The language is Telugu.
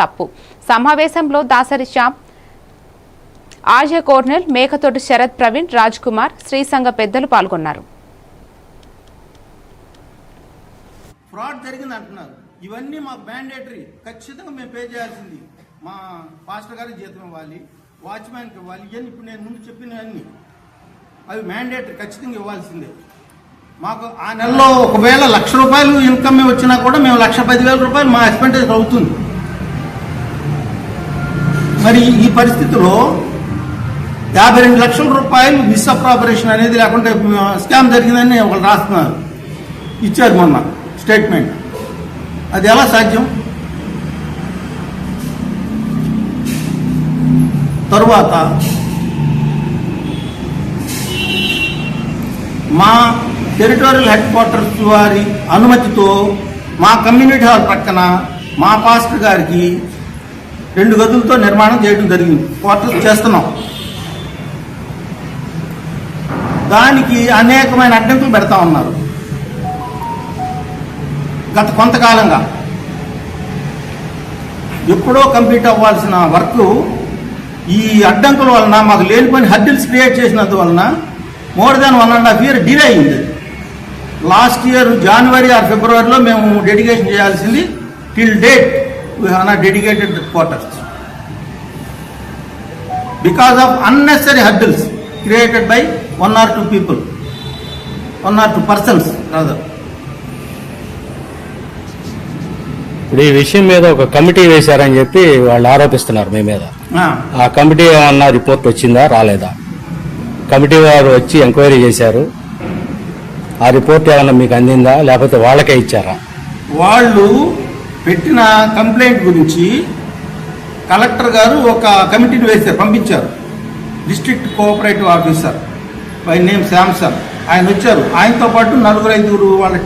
తప్పు. సమావేశంలో దాసరి శ్యామ్ ఆర్య కోర్నెల్ మేకతోటి శరత్ ప్రవీణ్ రాజ్ కుమార్ శ్రీసంఘ పెద్దలు పాల్గొన్నారు. ఫ్రాడ్ జరిగింది అంటున్నారు. ఇవన్నీ మాకు మ్యాండేటరీ. ఖచ్చితంగా మేము పే చేయాల్సింది మా పాస్టర్ గారికి జీతం ఇవ్వాలి వాచ్మ్యాన్కి ఇవ్వాలి ఇవన్నీ ఇప్పుడు నేను ముందు చెప్పినవన్నీ. అవి మ్యాండేటరీ ఖచ్చితంగా ఇవ్వాల్సిందే. మాకు ఆ నెలలో ఒకవేళ లక్ష రూపాయలు ఇన్కమ్ వచ్చినా కూడా మేము లక్ష పదివేల రూపాయలు మా ఎక్స్పెండిచర్ అవుతుంది. మరి ఈ పరిస్థితిలో యాభై రెండు లక్షల రూపాయలు మిస్అప్రాపరేషన్ అనేది లేకుంటే స్కామ్ జరిగిందని ఒకరు రాస్తున్నారు. ఇచ్చారు మొన్న స్టేట్మెంట్ అది ఎలా సాధ్యం? తరువాత మా టెరిటోరియల్ హెడ్ క్వార్టర్స్ వారి అనుమతితో మా కమ్యూనిటీ హాల్ పక్కన మా పాస్టర్ గారికి రెండు గదులతో నిర్మాణం చేయడం జరిగింది. క్వార్టర్స్ చేస్తున్నాం. దానికి అనేకమైన అడ్డంకులు పెడతా ఉన్నారు. గత కొంతకాలంగా. ఎప్పుడో కంప్లీట్ అవ్వాల్సిన వర్క్ ఈ అడ్డంకుల వలన మాకు లేనిపోయిన హర్డిల్స్ క్రియేట్ చేసినందువలన more than one and half year delay అయింది. లాస్ట్ ఇయర్ జనవరి ఆర్ ఫిబ్రవరిలో మేము డెడికేషన్ చేయాల్సింది till date dedicated quarters because of unnecessary hurdles created by one or two people one or two persons rather ఇప్పుడు ఈ విషయం మీద ఒక కమిటీ వేశారని చెప్పి వాళ్ళు ఆరోపిస్తున్నారు మీ మీద. ఆ కమిటీ ఏమన్నా రిపోర్ట్ వచ్చిందా రాలేదా? కమిటీ వారు వచ్చి ఎంక్వైరీ చేశారు. ఆ రిపోర్ట్ ఏమన్నా మీకు అందిందా లేకపోతే వాళ్ళకే ఇచ్చారా? వాళ్ళు పెట్టిన కంప్లైంట్ గురించి కలెక్టర్ గారు ఒక కమిటీని వేశారు పంపించారు. District cooperative officer by name Samson ఆయన వచ్చారు. ఆయనతో పాటు నలుగురు ఐదుగురు వాళ్ళ